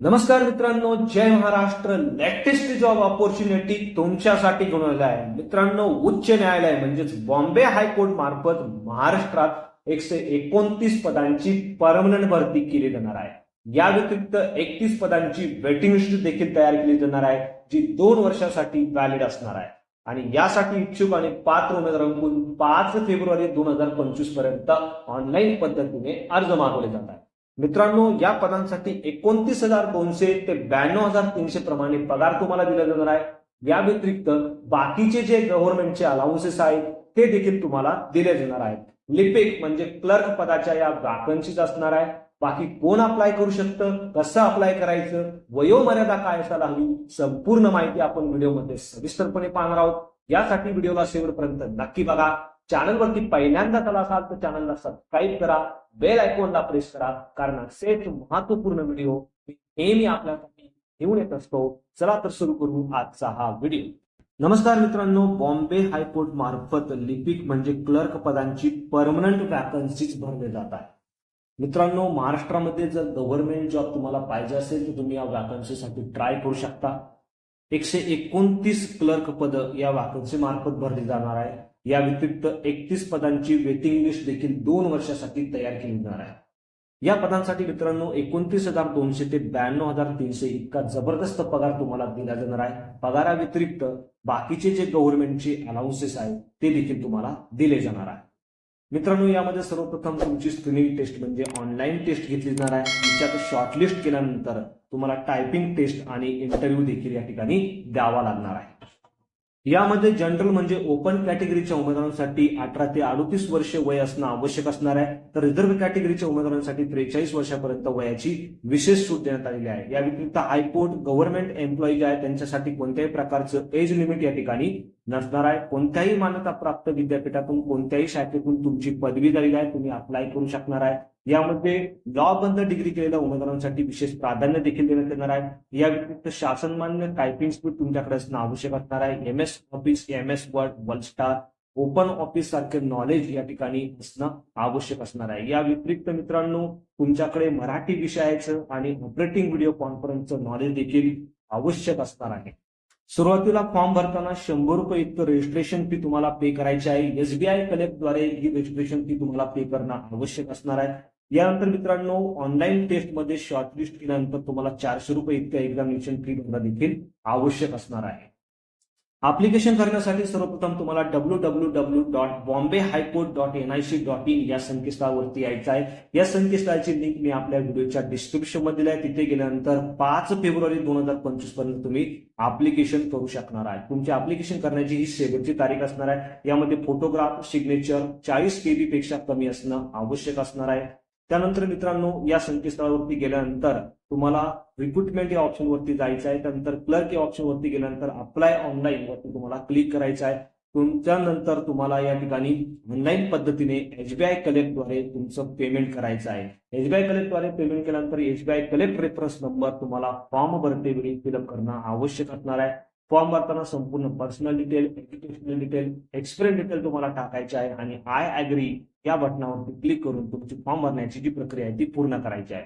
नमस्कार मित्रांनो जय महाराष्ट्र. लेटेस्ट जॉब ऑपॉर्च्युनिटी तुमच्यासाठी घेऊन आलेला आहे. मित्रांनो उच्च न्यायालय म्हणजेच बॉम्बे हायकोर्ट मार्फत महाराष्ट्रात एकशे एकोणतीस पदांची परमनंट भरती केली जाणार आहे. या व्यतिरिक्त एकतीस पदांची वेटिंग लिस्ट देखील तयार केली जाणार आहे जी दोन वर्षासाठी व्हॅलिड असणार आहे. आणि यासाठी इच्छुक आणि पात्र उमेदवारांकडून पाच फेब्रुवारी दोन हजार पंचवीसपर्यंत ऑनलाईन पद्धतीने अर्ज मागवले जात आहे मित्रांनो या पदांसाठी एकोणतीस हजार दोनशे ते ब्याण्णव हजार तीनशे प्रमाणे पगार तुम्हाला दिला जाणार आहे. या व्यतिरिक्त बाकीचे जे गव्हर्नमेंटचे अलाउन्सेस आहेत ते देखील तुम्हाला दिले जाणार आहेत. लिपिक म्हणजे क्लर्क पदाच्या या वॅकन्सीज असणार आहे. बाकी कोण अप्लाय करू शकतं कसं अप्लाय करायचं वयोमर्यादा काय असायला हवी संपूर्ण माहिती आपण व्हिडिओमध्ये सविस्तरपणे पाहणार आहोत. यासाठी व्हिडिओला शेवटपर्यंत नक्की बघा. चॅनलवरती पहिल्यांदा आला असाल तर चॅनलला सबस्क्राईब करा बेल आयकॉनला प्रेस करा कारण असेच महत्त्वपूर्ण व्हिडिओ मी नेहमी आपल्यासाठी घेऊन येत असतो. चला तर सुरू करू आजचा हा व्हिडिओ. नमस्कार मित्रांनो बॉम्बे हायकोर्ट मार्फत लिपिक म्हणजे क्लर्क पदांची परमनंट वॅकन्सीज भरले जात आहे मित्रांनो महाराष्ट्रामध्ये जर गव्हर्नमेंट जॉब तुम्हाला पाहिजे असेल तर तुम्ही या वॅकन्सीसाठी ट्राय करू शकता. एकशे एकोणतीस क्लर्क पद या वॅकन्सी मार्फत भरली जाणार आहे. या व्यतिरिक्त एकतीस पदांची वेटिंग लिस्ट देखील दोन वर्षासाठी तयार केली जाणार आहे. या पदांसाठी मित्रांनो एकोणतीस हजार दोनशे ते ब्याण्णव हजार तीनशे इतका जबरदस्त पगार तुम्हाला दिला जाणार आहे. पगाराव्यतिरिक्त बाकीचे जे गव्हर्नमेंटचे अनाउन्सेस आहेत ते देखील तुम्हाला दिले जाणार आहे. मित्रांनो यामध्ये सर्वप्रथम तुमची स्क्रीनिंग टेस्ट म्हणजे ऑनलाईन टेस्ट घेतली जाणार आहे. तिच्यात शॉर्टलिस्ट केल्यानंतर तुम्हाला टायपिंग टेस्ट आणि इंटरव्ह्यू देखील या ठिकाणी द्यावा लागणार आहे. यामध्ये जनरल म्हणजे ओपन कॅटेगरीच्या उमेदवारांसाठी अठरा ते अडोतीस वर्ष वय असणं आवश्यक असणार आहे. तर रिझर्व्ह कॅटेगरीच्या उमेदवारांसाठी त्रेचाळीस वर्षापर्यंत वयाची विशेष सूट देण्यात आलेली आहे. या व्यतिरिक्त हायकोर्ट गव्हर्नमेंट एम्प्लॉई जे आहे त्यांच्यासाठी कोणत्याही प्रकारचं एज लिमिट या ठिकाणी नसणार आहे. कोणत्याही मान्यता प्राप्त विद्यापीठातून कोणत्याही शाखेतून तुमची पदवी झालेली आहे तुम्ही अप्लाय करू शकणार आहे. यामध्ये लॉ बंद डिग्री केलेल्या उमेदवारांसाठी विशेष प्राधान्य देखील देण्यात येणार आहे. या व्यतिरिक्त शासनमान्य टायपिंग स्पीड तुमच्याकडे असणं आवश्यक असणार आहे. M S office M S word one star open office सारखे नॉलेज या ठिकाणी असणं आवश्यक असणार आहे. या व्यतिरिक्त मित्रांनो तुमच्याकडे मराठी विषयाचं आणि ऑपरेटिंग व्हिडिओ कॉन्फरन्सचं नॉलेज देखील आवश्यक असणार आहे. सुरुवातीला फॉर्म भरताना शंभर रुपये इतकं रजिस्ट्रेशन फी तुम्हाला पे करायची आहे. एसबीआय कलेक्टद्वारे ही रजिस्ट्रेशन फी तुम्हाला पे करणं आवश्यक असणार आहे. यानंतर मित्रांनो ऑनलाईन टेस्टमध्ये शॉर्टलिस्ट केल्यानंतर तुम्हाला चारशे रुपये इतक्या एक्झामिनेशन फी भरणं देखील आवश्यक असणार आहे. अप्लिकेशन करण्यासाठी सर्वप्रथम तुम्हाला W W W dot Bombay high court dot N I C dot in या संकेतस्थळावरती यायचं आहे. या संकेतस्थळाची लिंक मी आपल्या व्हिडिओच्या डिस्क्रिप्शनमध्ये दिली आहे. तिथे गेल्यानंतर पाच फेब्रुवारी दोन हजार पंचवीसपर्यंत तुम्ही अप्लिकेशन करू शकणार आहे. तुमची अप्लिकेशन करण्याची ही शेवटची तारीख असणार आहे. यामध्ये फोटोग्राफ सिग्नेचर चाळीस केबी पेक्षा कमी असणं आवश्यक असणार आहे. त्यानंतर मित्रांनो या संकेतस्थळावरती गेल्यानंतर तुम्हाला रिक्रुटमेंट या ऑप्शन वरती जायचं आहे. त्यानंतर क्लर्क या ऑप्शन वरती गेल्यानंतर अप्लाय ऑनलाईन वरती तुम्हाला क्लिक करायचं आहे. तुमच्यानंतर तुम्हाला या ठिकाणी ऑनलाईन पद्धतीने एसबीआय कलेक्टद्वारे तुमचं पेमेंट करायचं आहे. एसबीआय कलेक्टद्वारे पेमेंट केल्यानंतर एसबीआय कलेक्ट रेफरन्स नंबर तुम्हाला फॉर्म भरते वेळी फिलअप करणं आवश्यक असणार आहे. फॉर्म भरताना संपूर्ण personal detail educational detail experience detail तुम्हाला टाकायचे आहे आणि आय अग्री या बटनावरती क्लिक करून तुमची फॉर्म भरण्याची जी प्रक्रिया आहे ती पूर्ण करायची आहे.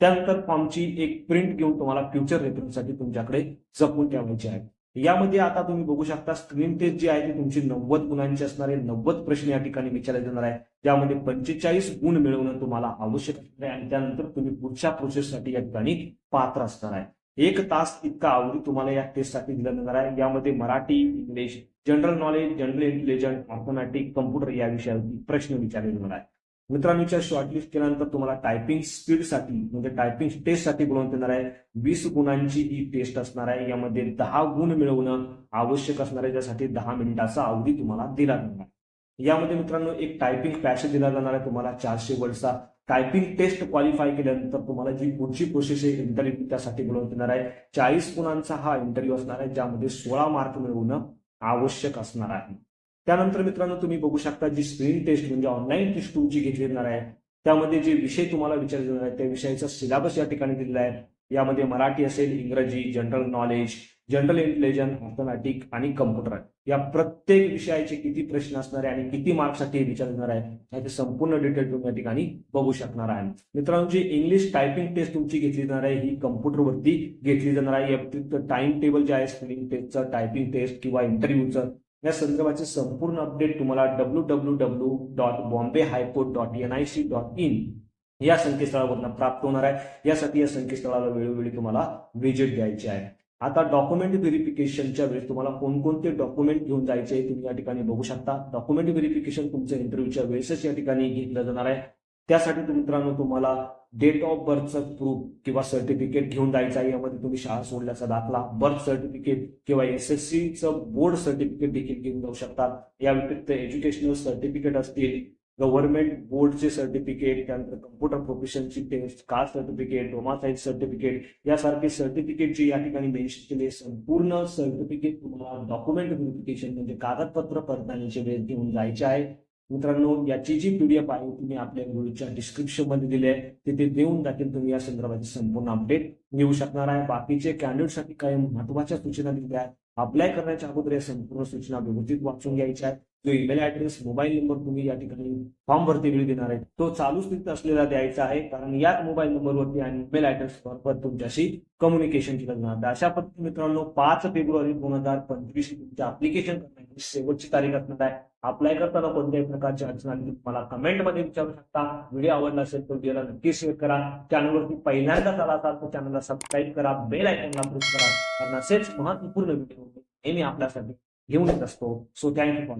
त्यानंतर फॉर्मची एक प्रिंट घेऊन तुम्हाला फ्युचर रेफरन्ससाठी तुमच्याकडे जपून ठेवायची आहे. यामध्ये आता तुम्ही बघू शकता स्क्रीन टेस्ट जी आहे ती तुमची नव्वद गुणांची असणारे नव्वद प्रश्न या ठिकाणी विचारले जाणार आहे. त्यामध्ये पंचेचाळीस गुण मिळवणं तुम्हाला आवश्यक असणार आहे आणि त्यानंतर तुम्ही पुढच्या प्रोसेससाठी या ठिकाणी पात्र असणार आहे. एक तास इतका अवधी तुम्हाला या टेस्टसाठी दिला जाणार आहे. यामध्ये Marathi English general knowledge general intelligence mathematic computer या विषयावरती प्रश्न विचारले जाणार आहे मित्रांनो शॉर्टलिस्ट केल्यानंतर तुम्हाला टायपिंग स्पीडसाठी म्हणजे टायपिंग टेस्टसाठी बोलवण्यात येणार आहे. वीस गुणांची ही टेस्ट असणार आहे. यामध्ये दहा गुण मिळवणं आवश्यक असणार आहे. ज्यासाठी दहा मिनिटाचा अवधी तुम्हाला दिला जाणार आहे. यामध्ये मित्रांनो एक टायपिंग पॅसेज दिला जाणार आहे. तुम्हाला चारशे वर्डचा टायपिंग टेस्ट क्वालिफाय केल्यानंतर तुम्हाला जी पुढची प्रोसेस आहे इंटरव्ह्यू त्यासाठी बोलवण्यात येणार आहे. चाळीस गुणांचा हा इंटरव्ह्यू असणार आहे ज्यामध्ये सोळा मार्क मिळवणं आवश्यक असणार आहे. त्यानंतर मित्रांनो तुम्ही बघू शकता जी स्क्रीन टेस्ट म्हणजे ऑनलाईन टेस्ट तुमची घेतली जाणार आहे. त्यामध्ये जे विषय तुम्हाला विचारले जाणार आहे त्या विषयाचा सिलेबस या ठिकाणी दिलेला आहे. यामध्ये मराठी असेल इंग्रजी general knowledge general intelligence mathematic आणि कम्प्युटर या प्रत्येक विषयाचे किती प्रश्न असणार आहे आणि किती मार्क्ससाठी विचारणार आहे ह्याचे संपूर्ण डिटेल तुम्ही या ठिकाणी बघू शकणार आहे. मित्रांनो जी इंग्लिश टायपिंग टेस्ट तुमची घेतली जाणार आहे ही कम्प्युटरवरती घेतली जाणार आहे. या टाइम टेबल जे आहे स्पेलिंग टेस्टचं टायपिंग टेस्ट किंवा इंटरव्ह्यूचं या संदर्भाचे संपूर्ण अपडेट तुम्हाला W W W dot Bombay high court dot N I C dot in या संकेतस्थळावरून प्राप्त होणार आहे. यासाठी या संकेतस्थळाला वेळोवेळी तुम्हाला व्हिजिट द्यायची आहे. आता डॉक्युमेंट व्हेरिफिकेशनच्या वेळेस तुम्हाला कोणकोणते डॉक्युमेंट घेऊन जायचे तुम्ही या ठिकाणी बघू शकता. डॉक्युमेंट व्हेरिफिकेशन तुमच्या इंटरव्ह्यूच्या वेळेसच या ठिकाणी घेतलं जाणार आहे. त्यासाठी मित्रांनो तुम्हाला डेट ऑफ बर्थचं प्रूफ किंवा सर्टिफिकेट घेऊन जायचं आहे. यामध्ये तुम्ही शाळा सोडल्याचा दाखला बर्थ सर्टिफिकेट किंवा एस एस सीचं बोर्ड सर्टिफिकेट देखील घेऊन जाऊ शकतात या व्यतिरिक्त एज्युकेशनल सर्टिफिकेट असतील गव्हर्नमेंट बोर्डचे सर्टिफिकेट त्यानंतर computer प्रोफेशनची test caste certificate domicile certificate यासारखे सर्टिफिकेट जे या ठिकाणी मेन्शन केले संपूर्ण सर्टिफिकेट तुम्हाला डॉक्युमेंट व्हेरिफिकेशन म्हणजे कागदपत्र पडताळणीचे वेळ घेऊन जायचे आहे. मित्रांनो याची जी पीडीएफ आहे तुम्ही आपल्या व्हिडिओच्या डिस्क्रिप्शनमध्ये दिली आहे. तिथे देऊन जातील तुम्ही या संदर्भाची संपूर्ण अपडेट घेऊ शकणार आहे. बाकीचे कॅन्डिडेटसाठी काही महत्त्वाच्या सूचना दिल्या आहेत. अप्लाय करण्याच्या अगोदर या संपूर्ण सूचना व्यवस्थित वाचून घ्यायच्या आहेत. जो ईमेल ऍड्रेस मोबाईल नंबर तुम्ही या ठिकाणी फॉर्म वरती वेळी देणार आहे तो चालू स्थितीत असलेला द्यायचा आहे. कारण याच मोबाईल नंबरवरती आणि ईमेल ऍड्रेस बरोबर तुमच्याशी कम्युनिकेशन केलं जाणार. अशा पद्धतीने मित्रांनो पाच फेब्रुवारी दोन हजार पंचवीस तुमच्या अप्लिकेशन करण्याची शेवटची तारीख असणार आहे. अप्लाय करताना कोणत्याही प्रकारची अडचण आली तर मला कमेंटमध्ये विचारू शकता. व्हिडिओ आवडला असेल तर व्हिडिओला नक्की शेअर करा. चॅनलवरती पहिल्यांदा आला असाल तर चॅनलला सबस्क्राईब करा. बेल आयकॉनला प्रेस करा. कारण असेच महत्त्वपूर्ण व्हिडिओ नेहमी आपल्यासाठी घेऊन येत असतो सो थँक्यू फॉर